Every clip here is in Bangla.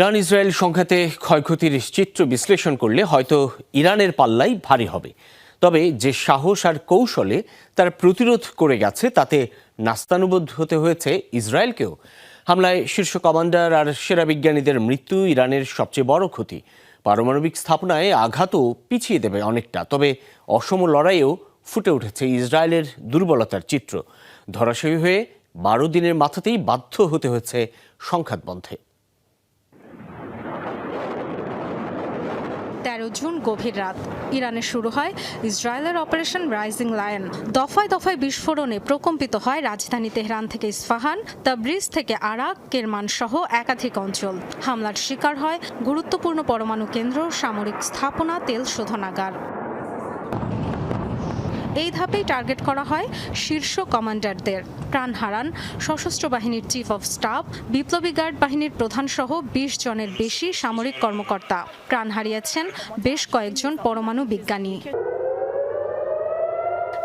ইরান ইসরায়েল সংঘাতে ক্ষয়ক্ষতির চিত্র বিশ্লেষণ করলে হয়তো ইরানের পাল্লাই ভারী হবে। তবে যে সাহস আর কৌশলে তার প্রতিরোধ করে গেছে, তাতে নাস্তানুবোধ হতে হয়েছে ইসরায়েলকেও। হামলায় শীর্ষ কমান্ডার আর সেরা বিজ্ঞানীদের মৃত্যু ইরানের সবচেয়ে বড় ক্ষতি। পারমাণবিক স্থাপনায় আঘাতও পিছিয়ে দেবে অনেকটা, তবে অসম লড়াইয়েও ফুটে উঠেছে ইসরায়েলের দুর্বলতার চিত্র। ধরাশয়ী হয়ে বারো দিনের মাথাতেই বাধ্য হতে হয়েছে সংঘাত বন্ধে তেরো জুন গভীর রাত। ইরানে শুরু হয় ইসরায়েলের অপারেশন রাইজিং লায়ন। দফায় দফায় বিস্ফোরণে প্রকম্পিত হয় রাজধানী তেহরান থেকে ইস্ফাহান, তাবরিজ থেকে আরাক, কেরমান সহ একাধিক অঞ্চল। হামলার শিকার হয় গুরুত্বপূর্ণ পরমাণু কেন্দ্র, সামরিক স্থাপনা, তেল শোধনাগার। এই ধাপেই টার্গেট করা হয় শীর্ষ কমান্ডারদের। প্রাণ হারান সশস্ত্র বাহিনীর চিফ অফ স্টাফ বিপ্লবী গার্ড বাহিনীর প্রধান সহ বিশ জনের বেশি সামরিক কর্মকর্তা। প্রাণ হারিয়েছেন বেশ কয়েকজন পরমাণু বিজ্ঞানী।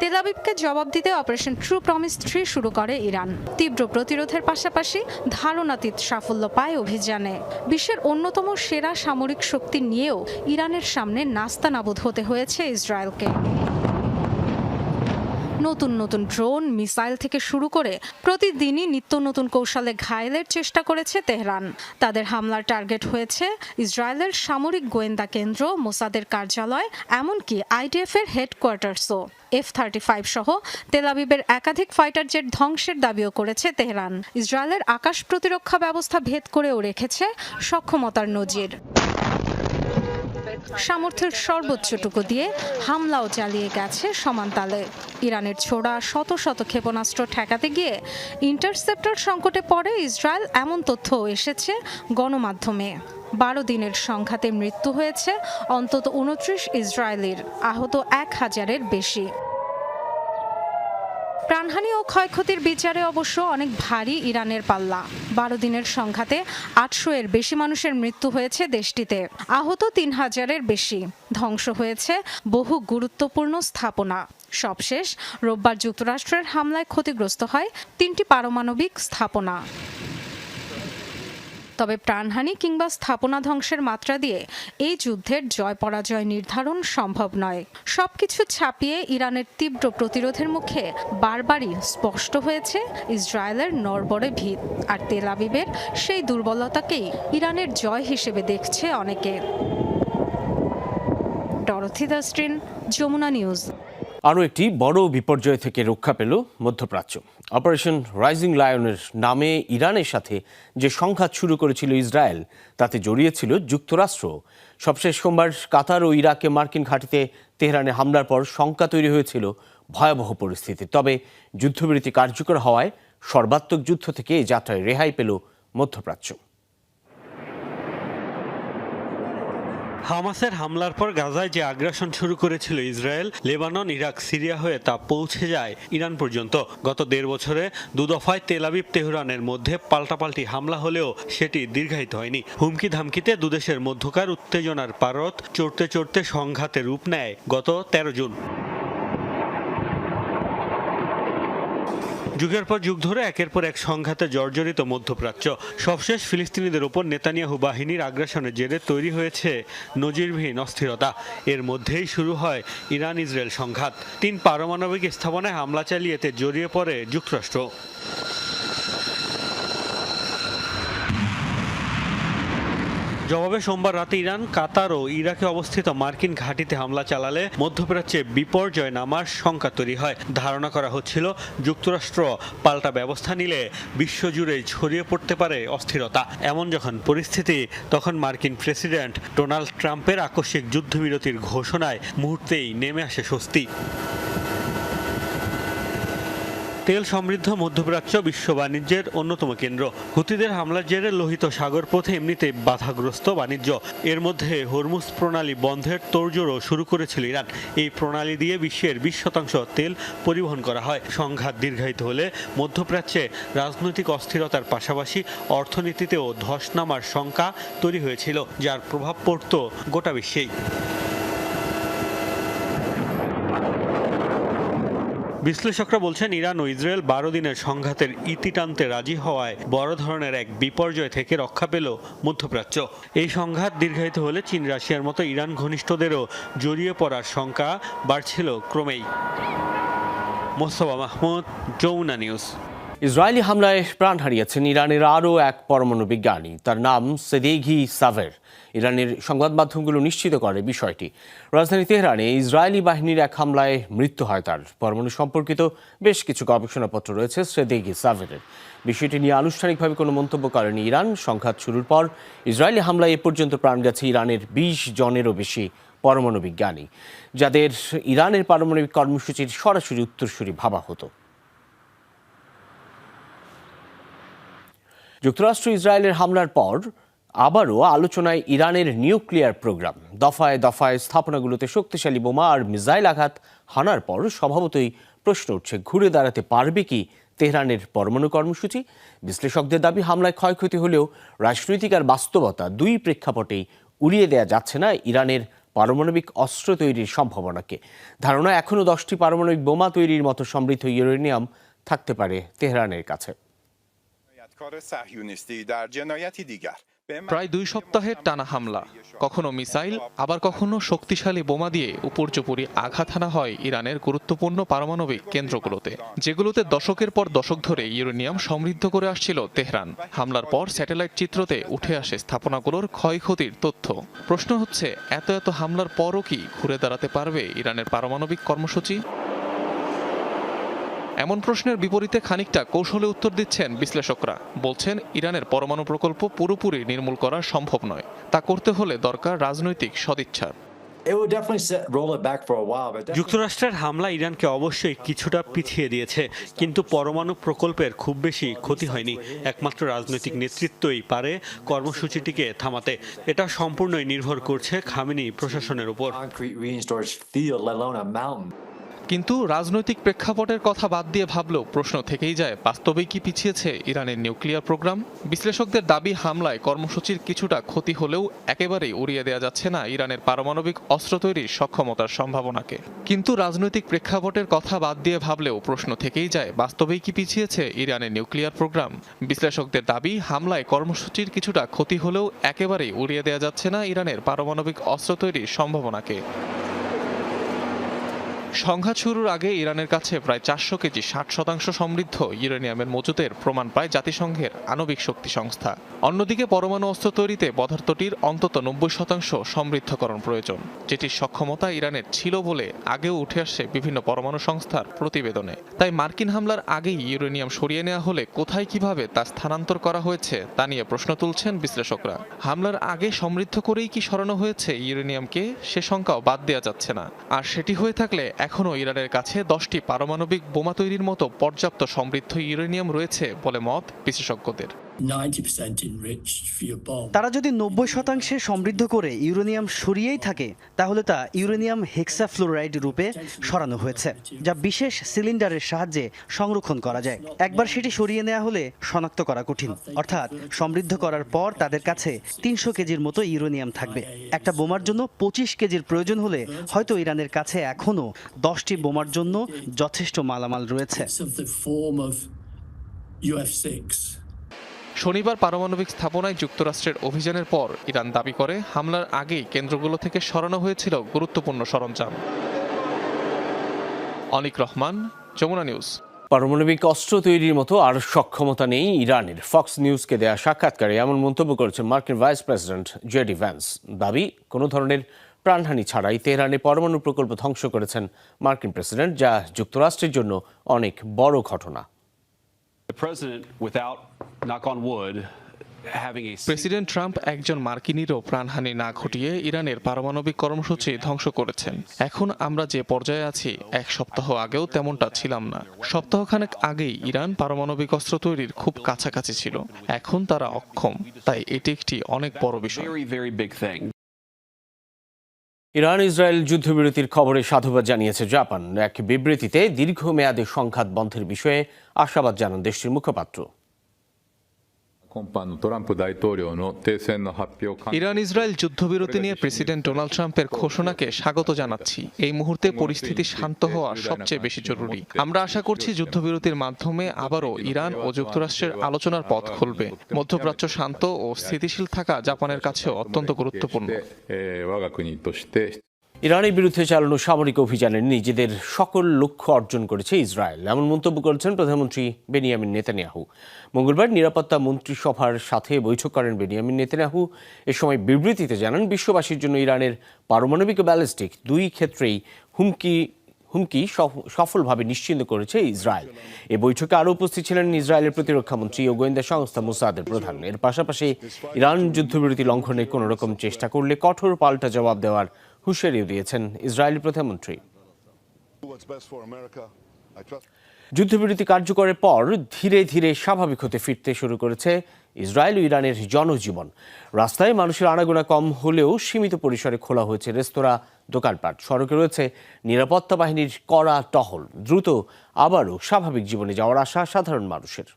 তেলাবিবকে জবাব দিতে অপারেশন ট্রু প্রমিস থ্রি শুরু করে ইরান। তীব্র প্রতিরোধের পাশাপাশি ধারণাতীত সাফল্য পায় অভিযানে। বিশ্বের অন্যতম সেরা সামরিক শক্তি নিয়েও ইরানের সামনে নাস্তানাবুদ হতে হয়েছে ইসরায়েলকে। নতুন নতুন ড্রোন, মিসাইল থেকে শুরু করে প্রতিদিনই নিত্য নতুন কৌশলে ঘায়েলের চেষ্টা করেছে তেহরান। তাদের হামলার টার্গেট হয়েছে ইসরায়েলের সামরিক গোয়েন্দা কেন্দ্র, মোসাদের কার্যালয়, এমনকি আইডিএফ এর হেডকোয়ার্টার্সও। এফ থার্টি ফাইভ সহ তেলাবিবের একাধিক ফাইটার জেট ধ্বংসের দাবিও করেছে তেহরান। ইসরায়েলের আকাশ প্রতিরক্ষা ব্যবস্থা ভেদ করেও রেখেছে সক্ষমতার নজির। সামর্থ্যের সর্বোচ্চটুকু দিয়ে হামলাও চালিয়ে গেছে সমানতালে। ইরানের ছোড়া শত শত ক্ষেপণাস্ত্র ঠেকাতে গিয়ে ইন্টারসেপ্টর সংকটে পড়ে ইসরায়েল এমন তথ্য এসেছে গণমাধ্যমে। বারো দিনের সংঘাতে মৃত্যু হয়েছে অন্তত উনত্রিশ ইসরায়েলের, আহত এক হাজারের বেশি। প্রাণহানি ও ক্ষয়ক্ষতির বিচারে অবশ্য অনেক ভারী ইরানের পাল্লা। বারো দিনের সংঘাতে আটশো এর বেশি মানুষের মৃত্যু হয়েছে দেশটিতে। আহত তিন হাজারের বেশি। ধ্বংস হয়েছে বহু গুরুত্বপূর্ণ স্থাপনা। সবশেষ, রোববার যুক্তরাষ্ট্রের হামলায় ক্ষতিগ্রস্ত হয় তিনটি পারমাণবিক স্থাপনা। তবে প্রাণহানি কিংবা স্থাপনা ধ্বংসের মাত্রা দিয়ে এই যুদ্ধের জয় পরাজয় নির্ধারণ সম্ভব নয়। সবকিছু ছাপিয়ে ইরানের তীব্র প্রতিরোধের মুখে বারবারই স্পষ্ট হয়েছে ইসরায়েলের নরবরে ভিত আর তেল আবিবের সেই দুর্বলতাকেই ইরানের জয় হিসেবে দেখছে অনেকে। ডরথি দাস্ট্রিন যমুনা নিউজ। আরও একটি বড় বিপর্যয় থেকে রক্ষা পেল মধ্যপ্রাচ্য। অপারেশন রাইজিং লায়নের নামে ইরানের সাথে যে সংঘাত শুরু করেছিল ইসরায়েল, তাতে জড়িয়েছিল যুক্তরাষ্ট্র। সবশেষ সোমবার কাতার ও ইরাকে মার্কিন ঘাঁটিতে তেহরানে হামলার পর শঙ্কা তৈরি হয়েছিল ভয়াবহ পরিস্থিতি। তবে যুদ্ধবিরতি কার্যকর হওয়ায় সর্বাত্মক যুদ্ধ থেকে এই যাত্রায় রেহাই পেল মধ্যপ্রাচ্য। হামাসের হামলার পর গাজায় যে আগ্রাসন শুরু করেছিল ইসরায়েল, লেবানন, ইরাক, সিরিয়া হয়ে তা পৌঁছে যায় ইরান পর্যন্ত। গত দেড় বছরে দুদফায় তেলাবিব তেহরানের মধ্যে পাল্টাপাল্টি হামলা হলেও সেটি দীর্ঘায়িত হয়নি। হুমকি ধামকিতে দুদেশের মধ্যকার উত্তেজনার পারত চড়তে চড়তে সংঘাতে রূপ নেয় গত তেরো জুন। যুগের পর যুগ ধরে একের পর এক সংঘাতে জর্জরিত মধ্যপ্রাচ্য। সবশেষ ফিলিস্তিনিদের ওপর নেতানিয়াহু বাহিনীর আগ্রাসনের জেরে তৈরি হয়েছে নজিরবিহীন অস্থিরতা। এর মধ্যেই শুরু হয় ইরান ইসরায়েল সংঘাত। তিন পারমাণবিক স্থাপনায় হামলা চালিয়ে এতে জড়িয়ে পড়ে যুক্তরাষ্ট্র। জবাবে সোমবার রাতে ইরান, কাতার ও ইরাকে অবস্থিত মার্কিন ঘাঁটিতে হামলা চালালে মধ্যপ্রাচ্যে বিপর্যয় নামার শঙ্কা তৈরি হয়। ধারণা করা হচ্ছিল, যুক্তরাষ্ট্র পাল্টা ব্যবস্থা নিলে বিশ্বজুড়ে ছড়িয়ে পড়তে পারে অস্থিরতা। এমন যখন পরিস্থিতি, তখন মার্কিন প্রেসিডেন্ট ডোনাল্ড ট্রাম্পের আকস্মিক যুদ্ধবিরতির ঘোষণায় মুহূর্তেই নেমে আসে স্বস্তি। তেল সমৃদ্ধ মধ্যপ্রাচ্য বিশ্ব বাণিজ্যের অন্যতম কেন্দ্র। হুতিদের হামলার জেরে লোহিত সাগর পথে এমনিতে বাধাগ্রস্ত বাণিজ্য। এর মধ্যে হরমুজ প্রণালী বন্ধের তোড়জোড়ও শুরু করেছিল ইরান এই প্রণালী দিয়ে বিশ্বের বিশ শতাংশ তেল পরিবহন করা হয়। সংঘাত দীর্ঘায়িত হলে মধ্যপ্রাচ্যে রাজনৈতিক অস্থিরতার পাশাপাশি অর্থনীতিতেও ধস নামার শঙ্কা তৈরি হয়েছিল, যার প্রভাব পড়ত গোটা বিশ্বেই। বিশ্লেষকরা বলছেন, ইরান ও ইসরায়েল বারো দিনের সংঘাতের ইতি টানতে রাজি হওয়ায় বড় ধরনের এক বিপর্যয় থেকে রক্ষা পেল মধ্যপ্রাচ্য। এই সংঘাত দীর্ঘায়িত হলে চীন, রাশিয়ার মতো ইরান ঘনিষ্ঠদেরও জড়িয়ে পড়ার শঙ্কা বাড়ছিল ক্রমেই। মোস্তফা মাহমুদ, যমুনা নিউজ। ইসরায়েলি হামলায় প্রাণ হারিয়েছেন ইরানের আরও এক পরমাণু বিজ্ঞানী। তার নাম সেদেঘি সাভের। ইরানের সংবাদ মাধ্যমগুলো নিশ্চিত করে বিষয়টি। রাজধানী তেহরানে ইসরায়েলি বাহিনীর এক হামলায় মৃত্যু হয় তার। পরমাণু সম্পর্কিত বেশ কিছু গবেষণাপত্র রয়েছে সেদেঘি সাভেরের। বিষয়টি নিয়ে আনুষ্ঠানিকভাবে কোনো মন্তব্য করেনি ইরান। সংঘাত শুরুর পর ইসরায়েলি হামলায় এ পর্যন্ত প্রাণ গেছে ইরানের বিশ জনেরও বেশি পরমাণু বিজ্ঞানী, যাদের ইরানের পারমাণবিক কর্মসূচির সরাসরি উত্তরসূরি ভাবা হতো। যুক্তরাষ্ট্র ইসরায়েলের হামলার পর আবারও আলোচনায় ইরানের নিউক্লিয়ার প্রোগ্রাম। দফায় দফায় স্থাপনাগুলোতে শক্তিশালী বোমা আর মিসাইল আঘাত হানার পর স্বভাবতই প্রশ্ন উঠছে, ঘুরে দাঁড়াতে পারবে কি তেহরানের পরমাণু কর্মসূচি? বিশ্লেষকদের দাবি, হামলায় ক্ষয়ক্ষতি হলেও রাজনৈতিক আর বাস্তবতা দুই প্রেক্ষাপটেই উড়িয়ে দেয়া যাচ্ছে না ইরানের পারমাণবিক অস্ত্র তৈরির সম্ভাবনাকে। ধারণা, এখনও দশটি পারমাণবিক বোমা তৈরির মতো সমৃদ্ধ ইউরেনিয়াম থাকতে পারে তেহরানের কাছে। প্রায় দুই সপ্তাহের টানা হামলা। কখনো মিসাইল, আবার কখনো শক্তিশালী বোমা দিয়ে উপর্যুপরি আঘাত হানা হয় ইরানের গুরুত্বপূর্ণ পারমাণবিক কেন্দ্রগুলোতে, যেগুলোতে দশকের পর দশক ধরে ইউরেনিয়াম সমৃদ্ধ করে আসছিল তেহরান। হামলার পর স্যাটেলাইট চিত্রতে উঠে আসে স্থাপনাগুলোর ক্ষয়ক্ষতির তথ্য। প্রশ্ন হচ্ছে, এত এত হামলার পরও কি ঘুরে দাঁড়াতে পারবে ইরানের পারমাণবিক কর্মসূচি? এমন প্রশ্নের বিপরীতে খানিকটা কৌশলে উত্তর দিচ্ছেন বিশ্লেষকরা। বলছেন ইরানের পরমাণু প্রকল্প পুরোপুরি নির্মূল করা সম্ভব নয়। তা করতে হলে দরকার রাজনৈতিক definitely যুক্তরাষ্ট্রের হামলা ইরানকে অবশ্যই কিছুটা পিছিয়ে দিয়েছে কিন্তু পরমাণু প্রকল্পের খুব বেশি ক্ষতি হয়নি। একমাত্র রাজনৈতিক নেতৃত্বই পারে কর্মসূচিটিকে থামাতে। এটা সম্পূর্ণই নির্ভর করছে খামেনি প্রশাসনের উপর। কিন্তু রাজনৈতিক প্রেক্ষাপটের কথা বাদ দিয়ে ভাবলেও প্রশ্ন থেকেই যায়, বাস্তবেই কি পিছিয়েছে ইরানের নিউক্লিয়ার প্রোগ্রাম? বিশ্লেষকদের দাবি, হামলায় কর্মসূচির কিছুটা ক্ষতি হলেও একেবারেই উড়িয়ে দেওয়া যাচ্ছে না ইরানের পারমাণবিক অস্ত্র তৈরির সক্ষমতার সম্ভাবনাকে। কিন্তু রাজনৈতিক প্রেক্ষাপটের কথা বাদ দিয়ে ভাবলেও প্রশ্ন থেকেই যায়, বাস্তবেই কি পিছিয়েছে ইরানের নিউক্লিয়ার প্রোগ্রাম? বিশ্লেষকদের দাবি, হামলায় কর্মসূচির কিছুটা ক্ষতি হলেও একেবারেই উড়িয়ে দেওয়া যাচ্ছে না ইরানের পারমাণবিক অস্ত্র তৈরির সম্ভাবনাকে। সংঘাত শুরুর আগে ইরানের কাছে প্রায় চারশো কেজি, ষাট শতাংশ সমৃদ্ধ ইউরেনিয়ামের মজুতের প্রমাণ পায় জাতিসংঘের আণবিক শক্তি সংস্থা। অন্যদিকে পরমাণু অস্ত্র তৈরিতে পদার্থটির অন্তত নব্বই শতাংশ সমৃদ্ধকরণ প্রয়োজন, যেটির সক্ষমতা ইরানের ছিল বলে আগেও উঠে আসছে বিভিন্ন পরমাণু সংস্থার প্রতিবেদনে। তাই মার্কিন হামলার আগেই ইউরেনিয়াম সরিয়ে নেওয়া হলে কোথায় কীভাবে তা স্থানান্তর করা হয়েছে, তা নিয়ে প্রশ্ন তুলছেন বিশ্লেষকরা। হামলার আগে সমৃদ্ধ করেই কি সরানো হয়েছে ইউরেনিয়ামকে, সে সংখ্যাও বাদ দেওয়া যাচ্ছে না। আর সেটি হয়ে থাকলে এখনও ইরানের কাছে দশটি পারমাণবিক বোমা তৈরির মতো পর্যাপ্ত সমৃদ্ধ ইউরেনিয়াম রয়েছে বলে মত বিশেষজ্ঞদের। 90% enriched for your bomb. তারা যদি নব্বই শতাংশে সমৃদ্ধ করে ইউরেনিয়াম সরিয়েই থাকে তাহলে তা ইউরেনিয়াম হেক্সাফ্লোরাইড রূপে সরানো হয়েছে যা বিশেষ সিলিন্ডারের সাহায্যে সংরক্ষণ করা যায় একবার সেটি সরিয়ে নেওয়া হলে শনাক্ত করা কঠিন অর্থাৎ সমৃদ্ধ করার পর তাদের কাছে তিনশো কেজির মতো ইউরেনিয়াম থাকবে একটা বোমার জন্য পঁচিশ কেজির প্রয়োজন হলে হয়তো ইরানের কাছে এখনও দশটি বোমার জন্য যথেষ্ট মালামাল রয়েছে It's of the form of UF6. শনিবার পারমাণবিক স্থাপনায় যুক্তরাষ্ট্রের অভিযানের পর ইরান দাবি করে হামলার আগেই কেন্দ্রগুলো থেকে সরানো হয়েছিল গুরুত্বপূর্ণ সরঞ্জাম। অনিক রহমান যমুনা নিউজ। পারমাণবিক অস্ত্র তৈরির মতো আর সক্ষমতা নেই ইরানের। ফক্স নিউজকে দেয়া সাক্ষাৎকারে এমন মন্তব্য করেছেন মার্কিন ভাইস প্রেসিডেন্ট জেডি ভ্যান্স। দাবি কোনো ধরনের প্রাণহানি ছাড়াই তেহরানে পরমাণু প্রকল্প ধ্বংস করেছেন মার্কিন প্রেসিডেন্ট যা যুক্তরাষ্ট্রের জন্য অনেক বড় ঘটনা। প্রেসিডেন্ট ট্রাম্প একজন মার্কিনীরও প্রাণহানি না ঘটিয়ে ইরানের পারমাণবিক কর্মসূচি ধ্বংস করেছেন। এখন আমরা যে পর্যায়ে আছি এক সপ্তাহ আগেও তেমনটা ছিলাম না। সপ্তাহখানেক আগেই ইরান পারমাণবিক অস্ত্র তৈরির খুব কাছাকাছি ছিল। এখন তারা অক্ষম তাই এটি একটি অনেক বড় বিষয়। ইরান ইসরায়েল যুদ্ধবিরতির খবরে সাধুবাদ জানিয়েছে জাপান। এক বিবৃতিতে দীর্ঘমেয়াদী সংঘাত বন্ধের বিষয়ে আশাবাদ জানান দেশটির মুখপাত্র। ইরান ইসরায়েল যুদ্ধবিরতি নিয়ে প্রেসিডেন্ট ডোনাল্ড ট্রাম্পের ঘোষণাকে স্বাগত জানাচ্ছি এই মুহূর্তে পরিস্থিতি শান্ত হওয়া সবচেয়ে বেশি জরুরি আমরা আশা করছি যুদ্ধবিরতির মাধ্যমে আবারও ইরান ও যুক্তরাষ্ট্রের আলোচনার পথ খুলবে মধ্যপ্রাচ্য শান্ত ও স্থিতিশীল থাকা জাপানের কাছে অত্যন্ত গুরুত্বপূর্ণ ইরানের বিরুদ্ধে চালানো সামরিক অভিযানে নিজেদের সকল লক্ষ্য অর্জন করেছে ইসরায়েল। এমন মন্তব্য করেছেন প্রধানমন্ত্রী বেনিয়ামিন নেতানিয়াহু। মঙ্গলবার নিরাপত্তা মন্ত্রিসভার সাথে বৈঠক করেন বেনিয়ামিন নেতানিয়াহু। এ সময় বিবৃতিতে জানান, বিশ্ববাসীর জন্য ইরানের পারমাণবিক ব্যালিস্টিক দুই ক্ষেত্রেই হুমকি হুমকি সফলভাবে নিশ্চিন্ত করেছে ইসরায়েল। এ বৈঠকে আরও উপস্থিত ছিলেন ইসরায়েলের প্রতিরক্ষা মন্ত্রী ও গোয়েন্দা সংস্থা মুসাদের প্রধান। এর পাশাপাশি ইরান যুদ্ধবিরতি লঙ্ঘনে কোনো রকম চেষ্টা করলে কঠোর পাল্টা জবাব দেওয়ার হুঁশিয়ারিও দিয়েছেন ইসরায়েলি প্রধানমন্ত্রী। যুদ্ধবিরতি কার্যকরের পর ধীরে ধীরে স্বাভাবিক হতে ফিরতে শুরু করেছে ইসরায়েল ও ইরানের জনজীবন। রাস্তায় মানুষের আনাগোনা কম হলেও সীমিত পরিসরে খোলা হয়েছে রেস্তোরাঁ, দোকানপাট। সড়কে রয়েছে নিরাপত্তা বাহিনীর কড়া টহল। দ্রুত আবারও স্বাভাবিক জীবনে যাওয়ার আশা সাধারণ মানুষের।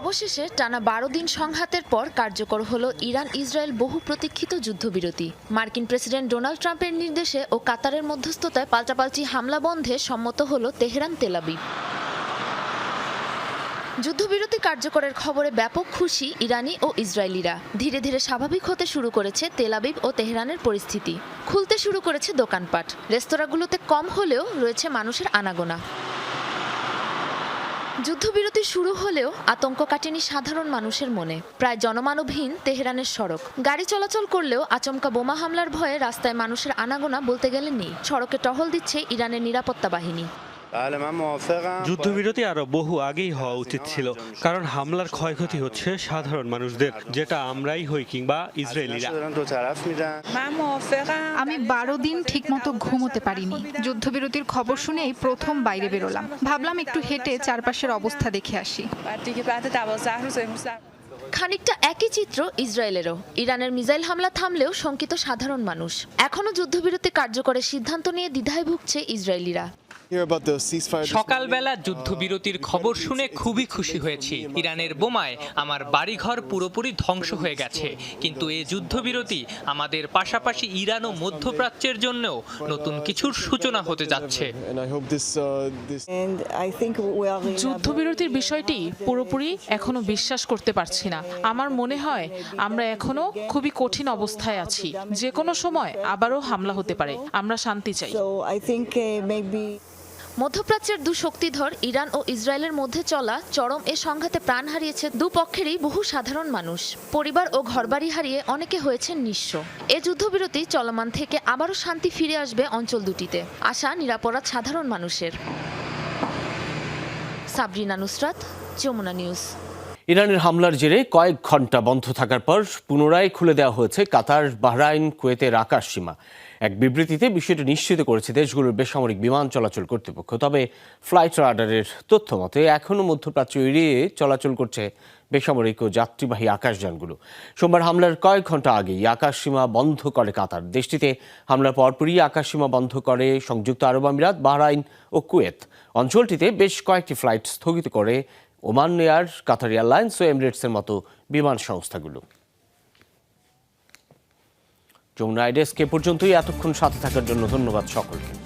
অবশেষে টানা বারো দিন সংঘাতের পর কার্যকর হল ইরান ইসরায়েল বহু প্রতীক্ষিত যুদ্ধবিরতি। মার্কিন প্রেসিডেন্ট ডোনাল্ড ট্রাম্পের নির্দেশে ও কাতারের মধ্যস্থতায় পাল্টাপাল্টি হামলা বন্ধে সম্মত হল তেহরান তেলাবিব যুদ্ধবিরতি কার্যকরের খবরে ব্যাপক খুশি ইরানি ও ইসরায়েলিরা। ধীরে ধীরে স্বাভাবিক হতে শুরু করেছে তেলাবিব ও তেহরানের পরিস্থিতি। খুলতে শুরু করেছে দোকানপাট। রেস্তোরাঁগুলোতে কম হলেও রয়েছে মানুষের আনাগোনা। যুদ্ধবিরতি শুরু হলেও আতঙ্ক কাটেনি সাধারণ মানুষের মনে। প্রায় জনমানবহীন তেহরানের সড়ক। গাড়ি চলাচল করলেও আচমকা বোমা হামলার ভয়ে রাস্তায় মানুষের আনাগোনা বলতে গেলে নেই। সড়কে টহল দিচ্ছে ইরানের নিরাপত্তা বাহিনী। যুদ্ধবিরতি আরও বহু আগেই হওয়া উচিত ছিল কারণ হামলার ক্ষয়ক্ষতি হচ্ছে সাধারণ মানুষদের যেটা আমরাই হই কিংবা ইসরায়েলিরা। আমি বারো দিন ঠিকমতো ঘুমোতে পারিনি। যুদ্ধবিরতির খবর শুনেই প্রথম বাইরে বেরোলাম। ভাবলাম একটু হেঁটে চারপাশের অবস্থা দেখে আসি। খানিকটা একই চিত্র ইসরায়েলেরও। ইরানের মিসাইল হামলা থামলেও শঙ্কিত সাধারণ মানুষ। এখনও যুদ্ধবিরতি কার্যকরের সিদ্ধান্ত নিয়ে দ্বিধায় ভুগছে ইসরায়েলিরা। সকালবেলা যুদ্ধবিরতির খবর শুনে খুবই খুশি হয়েছি। ইরানের বোমায় আমার বাড়িঘর পুরোপুরি ধ্বংস হয়ে গেছে। কিন্তু এই যুদ্ধবিরতি আমাদের পাশাপাশি ইরান ও মধ্যপ্রাচ্যের জন্যও নতুন কিছুর সূচনা হতে যাচ্ছে। যুদ্ধবিরতির বিষয়টি পুরোপুরি এখনও বিশ্বাস করতে পারছি না। আমার মনে হয় আমরা এখনও খুবই কঠিন অবস্থায় আছি। যে কোনো সময় আবারও হামলা হতে পারে। আমরা শান্তি চাই। মধ্যপ্রাচ্যের দু শক্তিধর ইরান ও ইসরায়েলের মধ্যে চলা চরম এ সংঘাতে প্রাণ হারিয়েছে দুপক্ষেরই বহু সাধারণ মানুষ। পরিবার ও ঘরবাড়ি হারিয়ে অনেকে হয়েছেন নিঃস্ব। এ যুদ্ধবিরতি চলমান থেকে আবারও শান্তি ফিরে আসবে অঞ্চল দুটিতে। আশা নিরাপরাধ সাধারণ মানুষের। সাবরিনা নুসরাত, যমুনা নিউজ। ইরানের হামলার জেরে কয়েক ঘণ্টা বন্ধ থাকার পর পুনরায় খুলে দেওয়া হয়েছে কাতার, বাহরাইন, কুয়েতের আকাশ সীমা। এক বিবৃতিতে বিষয়টি নিশ্চিত করেছে দেশগুলোর বেসামরিক বিমান চলাচল কর্তৃপক্ষ। তবে ফ্লাইট রাডারের তথ্য মতে, এখনও মধ্যপ্রাচ্য এড়িয়ে চলাচল করছে বেসামরিক ও যাত্রীবাহী আকাশযানগুলো। সোমবার হামলার কয়েক ঘণ্টা আগেই আকাশ সীমা বন্ধ করে কাতার। দেশটিতে হামলার পরপরই আকাশ সীমা বন্ধ করে সংযুক্ত আরব আমিরাত, বাহরাইন ও কুয়েত। অঞ্চলটিতে বেশ কয়েকটি ফ্লাইট স্থগিত করে ওমান এয়ার, কাতার এয়ারলাইন্স ও এমিরেটসের মতো বিমান সংস্থাগুলো। যমুনা আইডেস্ক এ পর্যন্তই, এতক্ষণ সাথে থাকার জন্য ধন্যবাদ সকলকে।